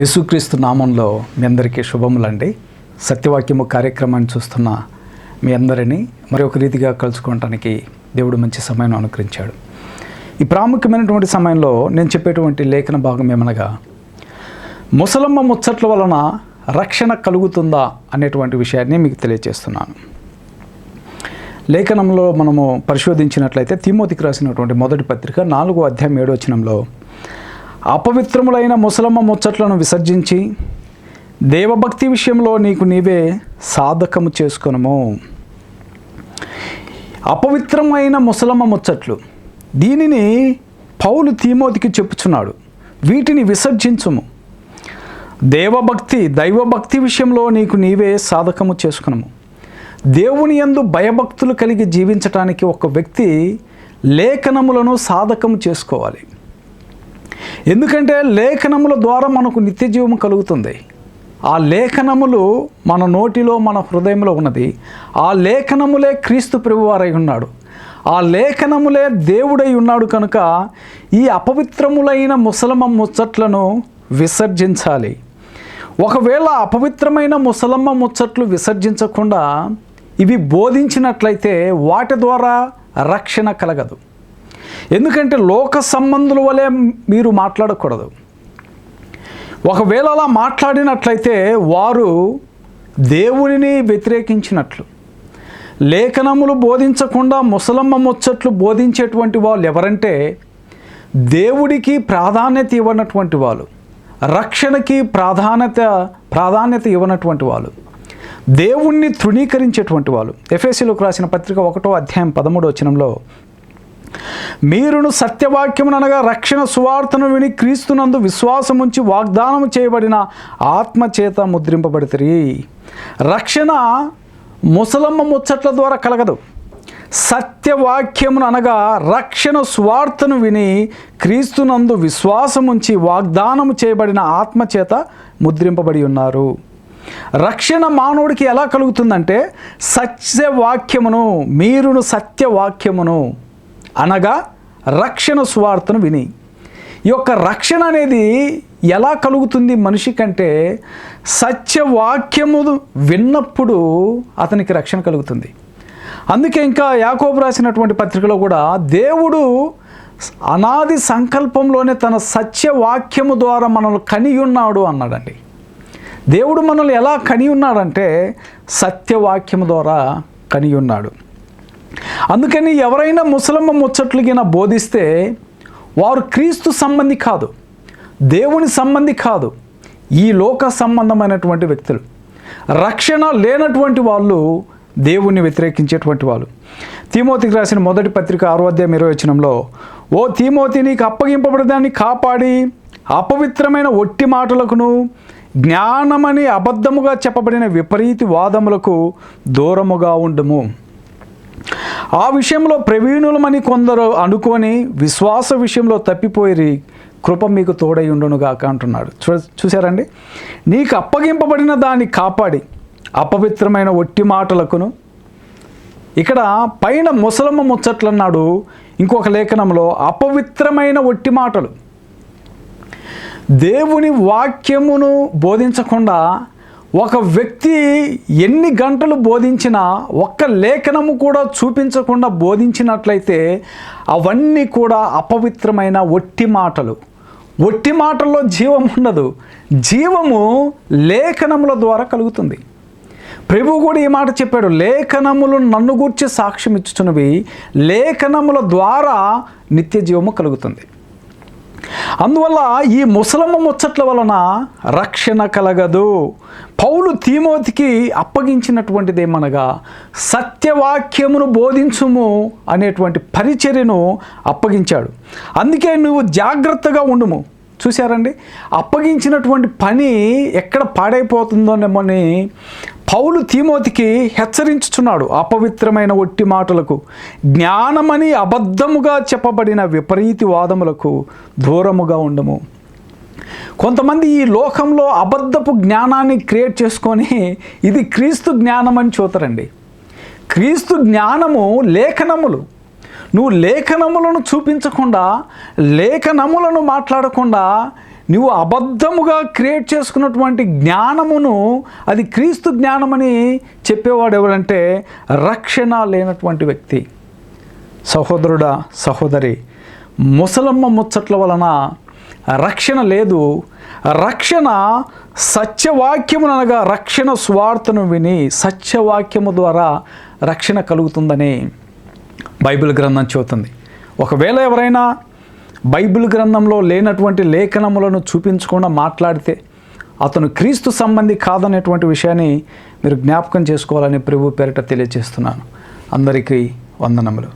యేసుక్రీస్తు నామంలో మీ అందరికీ శుభములండి. సత్యవాక్యము కార్యక్రమాన్ని చూస్తున్న మీ అందరినీ మరి ఒక రీతిగా కలుసుకోవటానికి దేవుడు మంచి సమయం అనుకరించాడు ఈ ప్రాముఖ్యమైనటువంటి సమయంలో నేను చెప్పేటువంటి లేఖన భాగం ఏమనగా ముసలమ్మ ముచ్చట్ల వలన రక్షణ కలుగుతుందా అనేటువంటి విషయాన్ని మీకు తెలియజేస్తున్నాను. లేఖనంలో మనము పరిశోధించినట్లయితే తిమోతికి రాసినటువంటి మొదటి పత్రిక నాలుగో అధ్యాయం ఏడో వచనంలో అపవిత్రములైన ముసలమ్మ ముచ్చట్లను విసర్జించి దేవభక్తి విషయంలో నీకు నీవే సాధకము చేసుకునము. అపవిత్రమైన ముసలమ్మ ముచ్చట్లు. దీనిని పౌలు తీమోతికి చెప్పుచున్నాడు. వీటిని విసర్జించుము. దేవభక్తి దైవభక్తి విషయంలో నీకు నీవే సాధకము చేసుకునము. దేవుని యందు భయభక్తులు కలిగి జీవించటానికి ఒక వ్యక్తి లేఖనములను సాధకము చేసుకోవాలి. ఎందుకంటే లేఖనముల ద్వారా మనకు నిత్య జీవం కలుగుతుంది. ఆ లేఖనములు మన నోటిలో మన హృదయంలో ఉన్నది. ఆ లేఖనములే క్రీస్తు ప్రభువారై ఉన్నాడు. ఆ లేఖనములే దేవుడై ఉన్నాడు కనుక ఈ అపవిత్రములైన ముసలమ్మ ముచ్చట్లను విసర్జించాలి. ఒకవేళ అపవిత్రమైన ముసలమ్మ ముచ్చట్లు విసర్జించకుండా ఇవి బోధించినట్లయితే వాటి ద్వారా రక్షణ కలగదు. ఎందుకంటే లోక సంబంధుల వలె మీరు మాట్లాడకూడదు. ఒకవేళ అలా మాట్లాడినట్లయితే వారు దేవునిని వ్యతిరేకించినట్లు లేఖనములు బోధించకుండా ముసలమ్మ ముచ్చట్లు బోధించేటువంటి వాళ్ళు ఎవరంటే దేవుడికి ప్రాధాన్యత ఇవ్వనటువంటి వాళ్ళు రక్షణకి ప్రాధాన్యత ప్రాధాన్యత ఇవ్వనటువంటి వాళ్ళు దేవుణ్ణి తృణీకరించేటువంటి వాళ్ళు. ఎఫ్ఎస్సీలోకి రాసిన పత్రిక ఒకటో అధ్యాయం పదమూడో వచనంలో మీరును సత్యవాక్యమునగా రక్షణ సువార్తను విని క్రీస్తునందు విశ్వాసముంచి వాగ్దానం చేయబడిన ఆత్మచేత ముద్రింపబడితే రక్షణ ముసలమ్మ ముచ్చట్ల ద్వారా కలగదు. సత్యవాక్యమును అనగా రక్షణ సువార్తను విని క్రీస్తునందు విశ్వాసముంచి వాగ్దానము చేయబడిన ఆత్మచేత ముద్రింపబడి ఉన్నారు. రక్షణ మానవుడికి ఎలా కలుగుతుందంటే సత్యవాక్యమును మీరును సత్యవాక్యమును అనగా రక్షణ సువార్తను విని. ఈ యొక్క రక్షణ అనేది ఎలా కలుగుతుంది మనిషి కంటే సత్యవాక్యము విన్నప్పుడు అతనికి రక్షణ కలుగుతుంది. అందుకే ఇంకా యాకోబు రాసినటువంటి పత్రికలో కూడా దేవుడు అనాది సంకల్పంలోనే తన సత్యవాక్యము ద్వారా మనల్ని కనియున్నాడు అన్నాడండి. దేవుడు మనల్ని ఎలా కనియున్నాడంటే సత్యవాక్యము ద్వారా కనియున్నాడు. ఉన్నాడు అందుకని ఎవరైనా ముసలమ్మ ముచ్చట్లు బోధిస్తే వారు క్రీస్తు సంబంధి కాదు దేవుని సంబంధి కాదు ఈ లోక సంబంధమైనటువంటి వ్యక్తులు. రక్షణ లేనటువంటి వాళ్ళు దేవుణ్ణి వ్యతిరేకించేటువంటి వాళ్ళు. తీమోతికి రాసిన మొదటి పత్రిక ఆరో అధ్యాయం ఇరవై వచనంలో ఓ తీమోతి నీకు అప్పగింపబడదాన్ని కాపాడి అపవిత్రమైన ఒట్టి మాటలకును జ్ఞానమని అబద్ధముగా చెప్పబడిన విపరీతి వాదములకు దూరముగా ఉండము. ఆ విషయంలో ప్రవీణులమని కొందరు అనుకొని విశ్వాస విషయంలో తప్పిపోయి కృప మీకు తోడై ఉండునుగాక అంటున్నాడు. చూ చూసారండి నీకు అప్పగింపబడిన దాన్ని కాపాడి అపవిత్రమైన ఒట్టి మాటలకును. ఇక్కడ పైన ముసలమ్మ ముచ్చట్లు అన్నాడు ఇంకొక లేఖనంలో అపవిత్రమైన ఒట్టి మాటలు. దేవుని వాక్యమును బోధించకుండా ఒక వ్యక్తి ఎన్ని గంటలు బోధించినా ఒక్క లేఖనము కూడా చూపించకుండా బోధించినట్లయితే అవన్నీ కూడా అపవిత్రమైన ఒట్టి మాటలు. ఒట్టి మాటల్లో జీవం ఉండదు. జీవము లేఖనముల ద్వారా కలుగుతుంది. ప్రభు కూడా ఈ మాట చెప్పాడు లేఖనములు నన్ను గూర్చి సాక్ష్యం ఇచ్చుచున్నవి లేఖనముల ద్వారా నిత్య జీవము కలుగుతుంది. అందువల్ల ఈ ముసలమ్మ ముచ్చట్ల వలన రక్షణ కలగదు. పౌలు తీమోతికి అప్పగించినటువంటిది ఏమనగా సత్యవాక్యమును బోధించుము అనేటువంటి పరిచర్యను అప్పగించాడు. అందుకే నువ్వు జాగ్రత్తగా ఉండుము. చూశారండి? అప్పగించినటువంటి పని ఎక్కడ పాడైపోతుందోనేమని పౌలు తీమోతికి హెచ్చరించుచున్నాడు అపవిత్రమైన ఒట్టి మాటలకు జ్ఞానమని అబద్ధముగా చెప్పబడిన విపరీతి వాదములకు దూరముగా ఉండము. కొంతమంది ఈ లోకంలో అబద్ధపు జ్ఞానాన్ని క్రియేట్ చేసుకొని ఇది క్రీస్తు జ్ఞానం అని చూతారండి. క్రీస్తు జ్ఞానము లేఖనములు. నువ్వు లేఖనములను చూపించకుండా లేఖనములను మాట్లాడకుండా నువ్వు అబద్ధముగా క్రియేట్ చేసుకున్నటువంటి జ్ఞానమును అది క్రీస్తు జ్ఞానమని చెప్పేవాడు ఎవరంటే రక్షణ లేనటువంటి వ్యక్తి. సహోదరుడా సహోదరి ముసలమ్మ ముచ్చట్ల వలన రక్షణ లేదు. రక్షణ సత్యవాక్యమునగా రక్షణ స్వార్థను విని సత్యవాక్యము ద్వారా రక్షణ కలుగుతుందని బైబిల్ గ్రంథం చెబుతుంది. ఒకవేళ ఎవరైనా బైబిల్ గ్రంథంలో లేనటువంటి లేఖనములను చూపించకుండా మాట్లాడితే అతను క్రీస్తు సంబంధి కాదనేటువంటి విషయాన్ని మీరు జ్ఞాపకం చేసుకోవాలని ప్రభు పేరిట తెలియజేస్తున్నాను. అందరికీ వందనములు.